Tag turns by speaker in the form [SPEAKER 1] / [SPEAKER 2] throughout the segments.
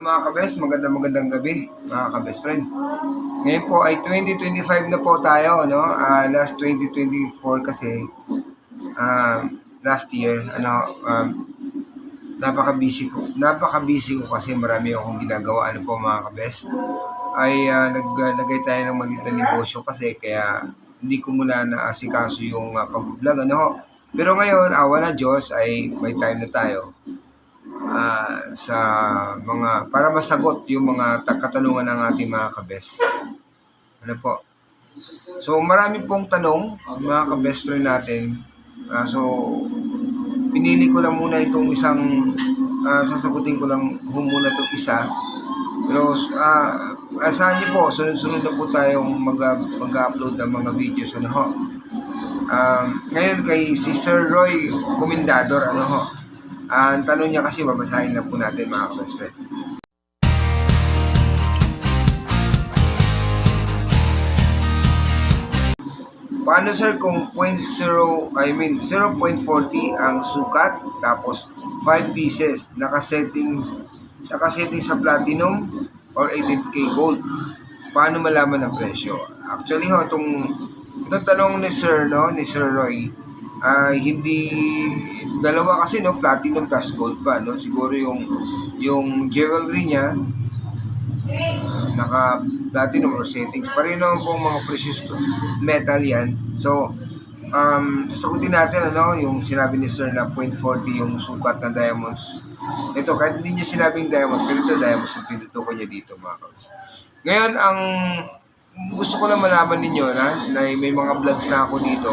[SPEAKER 1] Mga kabest, magandang magandang gabi, mga kabest friend. Ngayon po ay 2025 na po tayo, no? Ah, last 2024 kasi, ah, last year, ano, um, napaka-busy ko. Napaka-busy ko kasi marami akong ginagawa, ano po mga kabest. Ay, ah, naglagay tayo ng maliit na negosyo kasi kaya hindi ko muna naasikaso yung uh, pag-vlog, ano ho. Pero ngayon, awa na Diyos, ay may time na tayo ah, sa mga para masagot yung mga ta- katanungan ng ating mga kabes. Ano po? So marami pong tanong mga kabest friend natin. Ah, so pinili ko lang muna itong isang ah, sasagutin ko lang muna itong isa. Pero ah asahan niyo po, sunod-sunod na po tayong mag, mag-upload ng mga videos. Ano ho? Um, ngayon kay si Sir Roy Comendador, ano ho? Ang tanong niya kasi babasahin na po natin mga best friend. Paano sir kung 0.0, I mean 0.40 ang sukat tapos 5 pieces nakasetting nakasetting sa platinum or 18k gold. Paano malaman ang presyo? Actually ho, itong, itong tanong ni Sir, no, ni Sir Roy, ay hindi dalawa kasi no platinum plus gold pa no? Siguro yung yung jewelry niya naka platinum or settings. Pa rin naman pong mga precious metal yan. So um sagutin natin ano yung sinabi ni sir na 0.40 yung sukat ng diamonds. Ito kahit hindi niya sinabing diamonds pero ito diamonds yung tinutukoy niya dito mga kaps. Ngayon ang gusto ko lang malaman ninyo na, na may mga vlogs na ako dito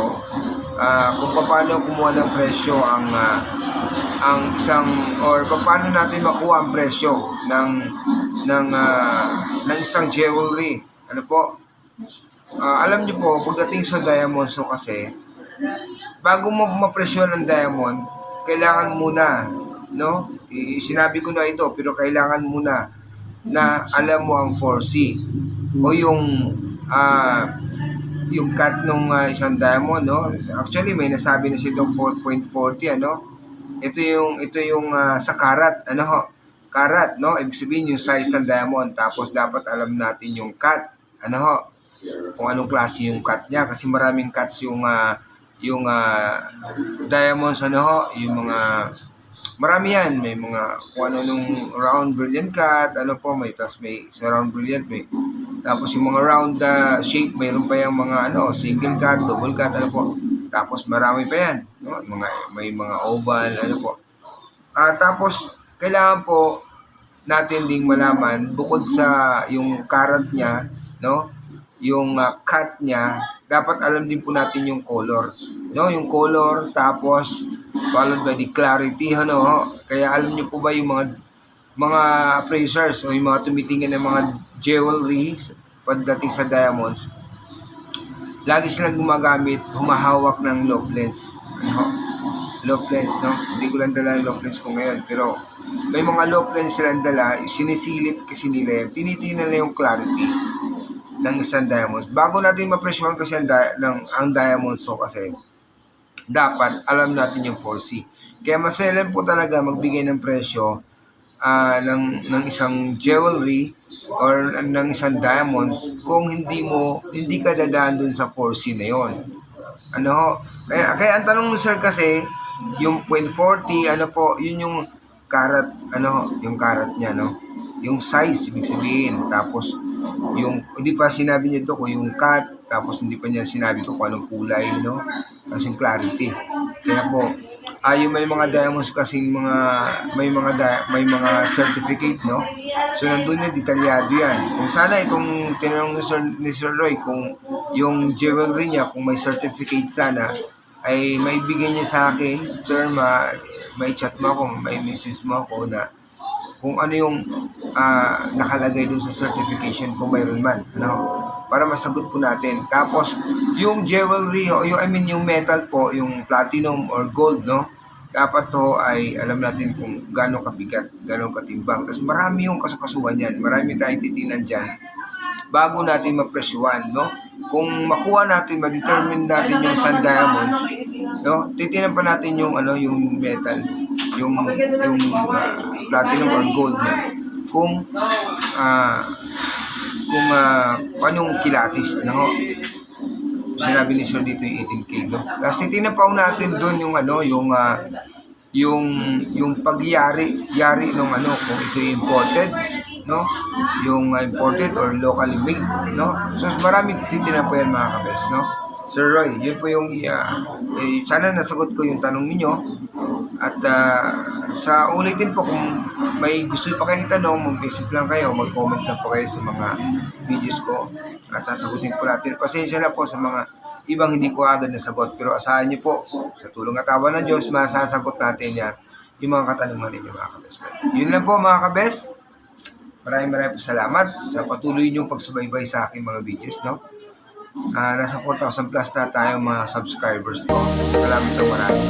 [SPEAKER 1] ah, kung paano kumuha ng presyo ang ah, ang isang or paano natin makuha ang presyo ng ng ah, ng isang jewelry. Ano po? Ah, alam niyo po, pagdating sa diamond so kasi bago mo mapresyo ng diamond, kailangan muna, no? I- sinabi ko na ito, pero kailangan muna na alam mo ang 4C o yung ah yung cut nung ah, isang diamond, no? Actually, may nasabi na si Doc 4.40, ano? Ito yung, ito yung ah, sa karat, ano ho? Karat, no? Ibig sabihin yung size ng diamond. Tapos, dapat alam natin yung cut, ano ho? Kung anong klase yung cut niya. Kasi maraming cuts yung, ah, yung ah, diamonds, ano ho? Yung mga, marami yan. May mga, kung ano nung round brilliant cut, ano po, may, tapos may sa round brilliant, may, tapos yung mga round uh, shape, mayroon pa yung mga ano, single cut, double cut, ano po. Tapos marami pa yan. No? Mga, may mga oval, ano po. Ah, tapos, kailangan po natin ding malaman, bukod sa yung current niya, no? yung ah, cut niya, dapat alam din po natin yung color. No, yung color, tapos followed by the clarity, ano? Kaya alam niyo po ba yung mga mga appraisers o yung mga tumitingin ng mga jewelry pagdating sa diamonds, lagi silang gumagamit, humahawak ng lock lens. Ano? Lock lens, no? Hindi ko lang dala yung lock lens ko ngayon, pero may mga lock lens silang dala, sinisilip kasi nila yun, tinitingnan nila yung clarity ng isang diamonds. Bago natin mapresyohan kasi ang, di- ng, ang diamonds so kasi, dapat alam natin yung 4C. Kaya maselan po talaga magbigay ng presyo ah, ng, ng isang jewelry or ng isang diamond kung hindi mo, hindi ka dadaan dun sa 4C na yon. Ano ho? Kaya, kaya ang tanong mo sir kasi, yung 0.40, ano po, yun yung karat, ano ho, yung karat niya, no? Yung size, ibig sabihin. Tapos, yung, hindi pa sinabi niya to kung yung cut, tapos hindi pa niya sinabi ko kung anong kulay, no? Kasi clarity. Kaya po, ah yung may mga diamonds kasing mga may mga di- may mga certificate no? So nandun na detalyado yan. Kung sana itong tinanong ni Sir, ni Sir Roy kung yung jewelry niya kung may certificate sana ay maibigay niya sa akin sir ma may chat mo ako may message mo ako na kung ano yung ah, nakalagay dun sa certification kung mayroon man ano para masagot po natin. Tapos yung jewelry o yung I mean yung metal po yung platinum or gold no? Dapat to ay alam natin kung gaano kabigat gaano katimbang. Kasi marami yung kasukasuhan yan. Marami tayong titinan dyan. Bago natin mapresyuhan no? Kung makuha natin ma-determine natin yung sun diamond no? Titinan pa natin yung ano yung metal yung yung ah, platinum or gold niya kung ah kung ah paano yung kilatis, no? Sinabi ni Sir dito yung 18K, no? Tapos titignan pa ho natin doon yung ano, yung ah, yung yung pagyari yari ng ano kung ito imported no yung uh, imported or locally made no so maraming titignan po yan mga kabes no Sir Roy yun po yung uh, eh, sana nasagot ko yung tanong ninyo. At ah, sa ulitin po kung may gusto pa kayong tanong mag-message lang kayo mag-comment lang po kayo sa mga videos ko. At sasagutin po natin. Pasensya na po sa mga ibang hindi ko agad nasagot. Pero asahan niyo po sa tulong at awa ng Diyos masasagot natin yan yung mga katanungan ninyo mga kabes yun lang po mga kabes maraming maraming salamat sa patuloy niyong pagsubaybay sa aking mga videos no Ah, nasa 4,000 plus na tayo mga subscribers ko salamat ng marami